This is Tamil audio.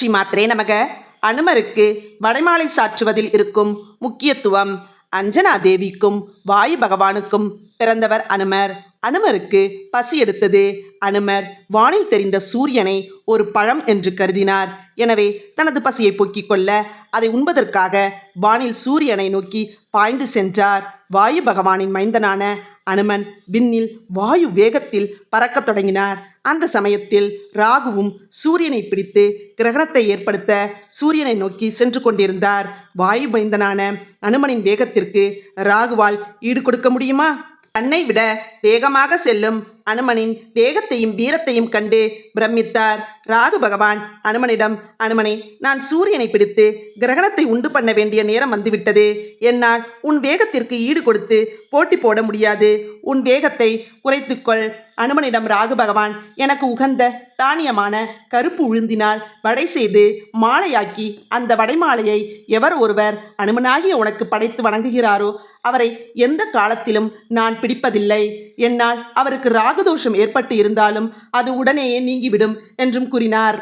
ஸ்ரீ மாத்ரே நமக. அனுமருக்கு வடைமாலை சாற்றுவதில் இருக்கும் முக்கியத்துவம் அஞ்சனா தேவிக்கும் வாயு பகவானுக்கும் பிறந்தவர் அனுமர். அனுமருக்கு பசி எடுத்தது அனுமர். வானில் தெரிந்த சூரியனை ஒரு பழம் என்று கருதினார். எனவே தனது பசியை போக்கிக் கொள்ள அதை உண்பதற்காக வானில் சூரியனை நோக்கி பாய்ந்து சென்றார். வாயு பகவானின் மைந்தனான அனுமன் விண்ணில் வாயு வேகத்தில் பறக்கத் தொடங்கினார். அந்த சமயத்தில் ராகுவும் சூரியனை பிடித்து கிரகணத்தை ஏற்படுத்த சூரியனை நோக்கி சென்று கொண்டிருந்தார். வாயு மைந்தனான அனுமனின் வேகத்திற்கு ராகுவால் ஈடு கொடுக்க முடியுமா? தன்னை விட வேகமாக செல்லும் அனுமனின் வேகத்தையும் வீரத்தையும் கண்டு பிரமித்தார். ராகு பகவான் அனுமனிடம் அனுமனே நான் சூரியனை பிடித்து கிரகணத்தை உண்டு பண்ண வேண்டிய நேரம் வந்துவிட்டது. என்னால் உன் வேகத்திற்கு ஈடு கொடுத்து போட்டி போட முடியாது. உன் வேகத்தை குறைத்துக்கொள் அனுமனிடம் ராகு பகவான் எனக்கு உகந்த தானியமான கருப்பு உழுந்தினால் வடை செய்து மாலையாக்கி அந்த வடைமாலையை எவர் ஒருவர் அனுமனாகிய உனக்கு படைத்து வணங்குகிறாரோ அவரை எந்த காலத்திலும் நான் பிடிப்பதில்லை. என்னால் அவருக்கு ரா ராகுதோஷம் ஏற்பட்டு இருந்தாலும் அது உடனேயே நீங்கிவிடும் என்றும் கூறினார்.